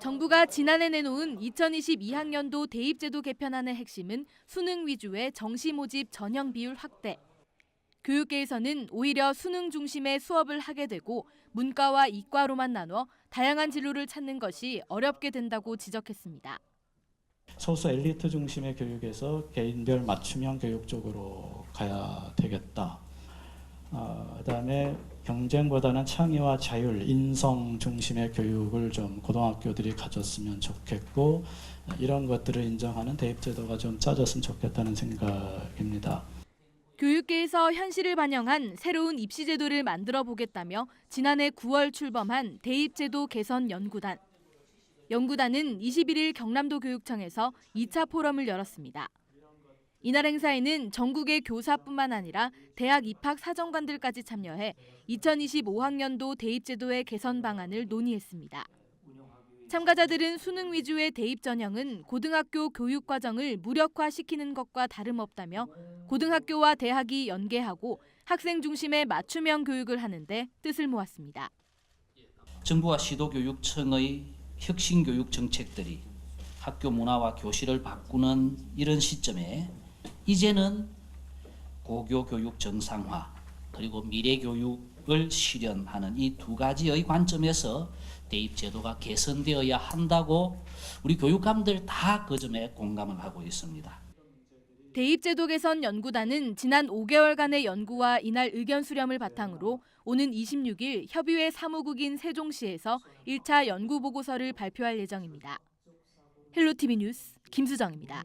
정부가 지난해 내놓은 2022학년도 대입제도 개편안의 핵심은 수능 위주의 정시 모집 전형 비율 확대. 교육계에서는 오히려 수능 중심의 수업을 하게 되고 문과와 이과로만 나눠 다양한 진로를 찾는 것이 어렵게 된다고 지적했습니다. 소수 엘리트 중심의 교육에서 개인별 맞춤형 교육 쪽으로 가야 되겠다. 어, 그다음에 경쟁보다는 창의와 자율, 인성 중심의 교육을 좀 고등학교들이 가졌으면 좋겠고 이런 것들을 인정하는 대입 제도가 좀 짜졌으면 좋겠다는 생각입니다. 교육계에서 현실을 반영한 새로운 입시 제도를 만들어 보겠다며 지난해 9월 출범한 대입제도 개선 연구단. 연구단은 21일 경남도 교육청에서 2차 포럼을 열었습니다. 이날 행사에는 전국의 교사뿐만 아니라 대학 입학 사정관들까지 참여해 2025학년도 대입제도의 개선 방안을 논의했습니다. 참가자들은 수능 위주의 대입 전형은 고등학교 교육 과정을 무력화시키는 것과 다름없다며 고등학교와 대학이 연계하고 학생 중심의 맞춤형 교육을 하는데 뜻을 모았습니다. 정부와 시도교육청의 혁신교육 정책들이 학교 문화와 교실을 바꾸는 이런 시점에 이제는 고교 교육 정상화 그리고 미래 교육을 실현하는 이 두 가지의 관점에서 대입 제도가 개선되어야 한다고 우리 교육감들 다 그 점에 공감을 하고 있습니다. 대입제도 개선 연구단은 지난 5개월간의 연구와 이날 의견 수렴을 바탕으로 오는 26일 협의회 사무국인 세종시에서 1차 연구 보고서를 발표할 예정입니다. 헬로티비 뉴스 김수정입니다.